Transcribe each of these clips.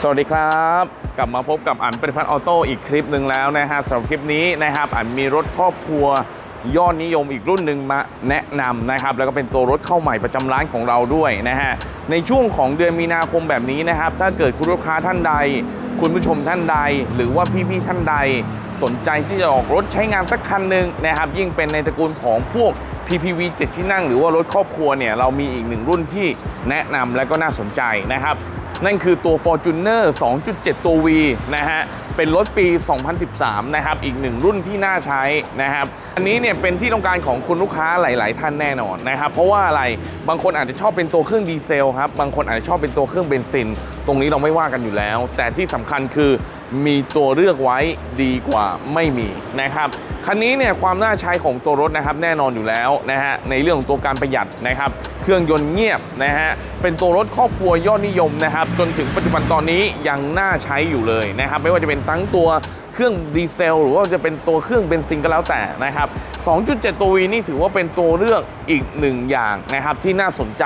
สวัสดีครับ กลับมาพบกับอันปริพัฒน์ออโต้อีกคลิปหนึ่งแล้วนะฮะสำหรับคลิปนี้นะครับอันมีรถครอบครัวยอดนิยมอีกรุ่นหนึ่งมาแนะนำนะครับ แล้วก็เป็นตัวรถเข้าใหม่ประจำร้านของเราด้วยนะฮะในช่วงของเดือนมีนาคมแบบนี้นะครับ ถ้าเกิดคุณลูกค้าท่านใด คุณผู้ชมท่านใด หรือว่าพี่ๆท่านใด สนใจที่จะออกรถใช้งานสักคันหนึ่งนะครับ ยิ่งเป็นในตระกูลของพวก PPV 7 ที่นั่ง หรือว่ารถครอบครัวเนี่ยเรามีอีกหนึ่งรุ่นที่แนะนำและก็น่าสนใจนะครับ นั่นคือตัว Fortuner 2.7 ตัว V นะฮะเป็นรถปี 2013 นะครับ อีกหนึ่งรุ่นที่น่าใช้นะครับ อันนี้เนี่ยเป็นที่ต้องการของคุณลูกค้าหลาย ๆ ท่านแน่นอนนะครับ เพราะว่าอะไร บางคนอาจจะชอบเป็นตัวเครื่องดีเซลครับ บางคนอาจจะชอบเป็นตัวเครื่องเบนซิน ตรงนี้เราไม่ว่ากันอยู่แล้ว แต่ที่สำคัญคือมีตัวเลือกไว้ดีกว่าไม่มีนะครับคันนี้เนี่ยความน่าใช้ของตัวรถนะครับแน่นอนอยู่แล้วนะฮะในเรื่องของตัวการประหยัดนะครับ เครื่องยนต์เงียบนะฮะเป็นตัวรถครอบครัวยอดนิยมนะครับ จนถึงปัจจุบันตอนนี้ยังน่าใช้อยู่เลยนะครับ ไม่ว่าจะเป็นทั้งตัว เครื่องดีเซล หรือว่าจะเป็นตัวเครื่องเบนซินก็แล้วแต่นะครับ 2.7 ตัววีนี่ถือว่าเป็นตัวเลือกอีกหนึ่งอย่างนะครับที่น่าสนใจ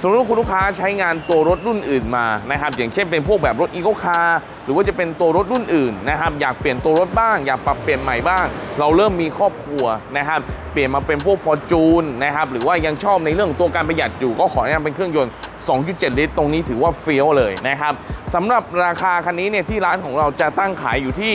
สมมติว่าคุณลูกค้าใช้งานตัวรถรุ่นอื่นมานะครับอย่างเช่นเป็นพวกแบบรถอีโคคาร์หรือว่าจะเป็นตัวรถรุ่นอื่นนะครับอยากเปลี่ยนตัวรถบ้าง อยากปรับเปลี่ยนใหม่บ้างเราเริ่มมีครอบครัวนะครับ เปลี่ยนมาเป็นพวกฟอร์จูนนะครับ หรือว่ายังชอบในเรื่องของตัวการประหยัดอยู่ก็ขอแนะนำเป็นเครื่องยนต์ 2.7 ลิตร ตรงนี้ถือว่าเฟี้ยวเลยนะครับสำหรับราคาคันนี้เนี่ยที่ร้านของเราจะตั้งขายอยู่ที่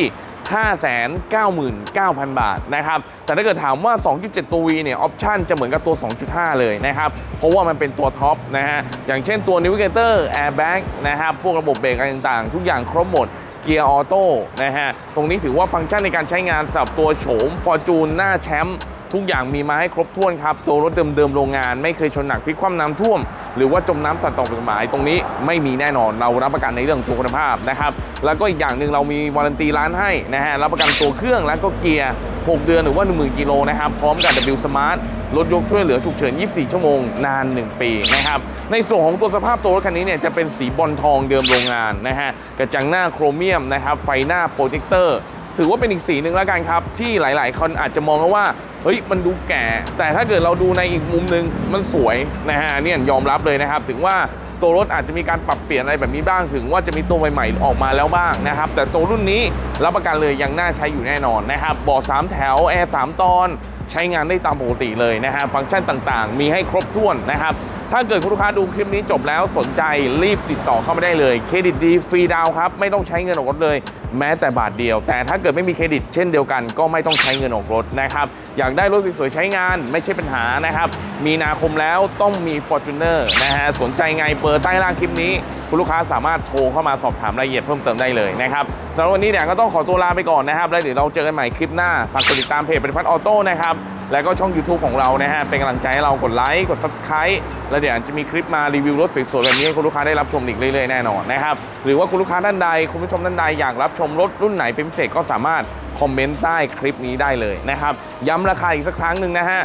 599,000 บาทนะครับ แต่ถ้าเกิดถามว่า 2.7 ตัว V เนี่ย ออปชันจะเหมือนกับตัว 2.5 เลยนะครับ เพราะว่ามันเป็นตัวท็อปนะฮะ อย่างเช่นตัว Navigator Airbag นะครับ พวกระบบเบรกอะไรต่างๆ ทุกอย่างครบหมด เกียร์ออโต้นะฮะ ตรงนี้ถือว่าฟังก์ชันในการใช้งานสำหรับตัวโฉม Fortune หน้าแชมป์ทุกอย่างมีมาให้ครบถ้วนครับ ตัวรถเดิมๆโรงงาน ไม่เคยชนหนักพลิกคว่ำน้ำท่วม หรือว่าจมน้ำตัดต่อกฎหมาย ตรงนี้ไม่มีแน่นอนเรารับประกันในเรื่องตัวคุณภาพนะครับ แล้วก็อีกอย่างหนึ่งเรามีวารันตีร้านให้นะฮะรับประกันตัวเครื่องแล้วก็เกียร์ 6 เดือนหรือว่า 10,000กิโลนะครับพร้อมกับ W Smart รถยกช่วยเหลือฉุกเฉิน 24 ชั่วโมง นาน 1 ปีนะครับ ในส่วนของตัวสภาพตัวรถคันนี้เนี่ยจะเป็นสีบอลทองเดิมโรงงานนะฮะ กระจังหน้าโครเมียมนะครับ ไฟหน้าโปรเจคเตอร์ ถือว่าเป็นอีกสีหนึ่งแล้วกันครับ ที่หลาย ๆ คนอาจจะมองว่า เฮ้ย มันดูแก่ แต่ถ้าเกิดเราดูในอีกมุมหนึ่งมันสวยนะฮะ เนี่ยยอมรับเลยนะครับ ถึงว่าตัวรถอาจจะมีการปรับเปลี่ยนอะไรแบบนี้บ้างถึงว่าจะมีตัวใหม่ๆออกมาแล้วบ้างนะครับ แต่ตัวรุ่นนี้รับประกันเลยยังน่าใช้อยู่แน่นอนนะครับบาะสามแถวแอร์สามตอน ใช้งานได้ตามปกติเลยนะฮะฟังก์ชันต่างๆ มีให้ครบถ้วนนะครับ ถ้าเกิดคุณลูกค้าดูคลิปนี้จบแล้วสนใจรีบติดต่อเข้ามาได้เลย เครดิตดีฟรีดาวครับ ไม่ต้องใช้เงินออกรถเลย แม้แต่บาทเดียว แต่ถ้าเกิดไม่มีเครดิตเช่นเดียวกัน ก็ไม่ต้องใช้เงินออกรถนะครับ อยากได้รถสวยๆใช้งานไม่ใช่ปัญหานะครับ มีนาคมแล้วต้องมี Fortuner นะฮะสนใจไงเปิดใต้ล่างคลิปนี้ คุณลูกค้าสามารถโทรเข้ามาสอบถามรายละเอียดเพิ่มเติมได้เลยนะครับสำหรับวันนี้เนี่ยก็ต้องขอตัวลาไปก่อนนะครับแล้วเดี๋ยวเราเจอกันใหม่คลิปหน้าฝากกดติดตามเพจปฏิพัฒน์ออโต้นะครับ แล้วก็ช่อง YouTube ของเรานะฮะ เป็นกำลังใจให้เรากดไลค์กด Subscribe แล้วเดี๋ยวจะมีคลิปมารีวิวรถสวยๆแบบนี้ให้คุณลูกค้าได้รับชมอีกเรื่อยๆแน่นอนนะครับ หรือว่าคุณลูกค้าท่านใด คุณผู้ชมท่านใดอยากรับชมรถรุ่นไหนเป็นพิเศษก็สามารถคอมเมนต์ใต้คลิปนี้ได้เลยนะครับ ย้ำราคาอีกสักครั้งหนึ่งนะฮะ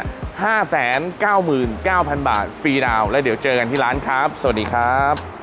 599,000 บาทฟรีดาว และเดี๋ยวเจอกันที่ร้านครับ สวัสดีครับ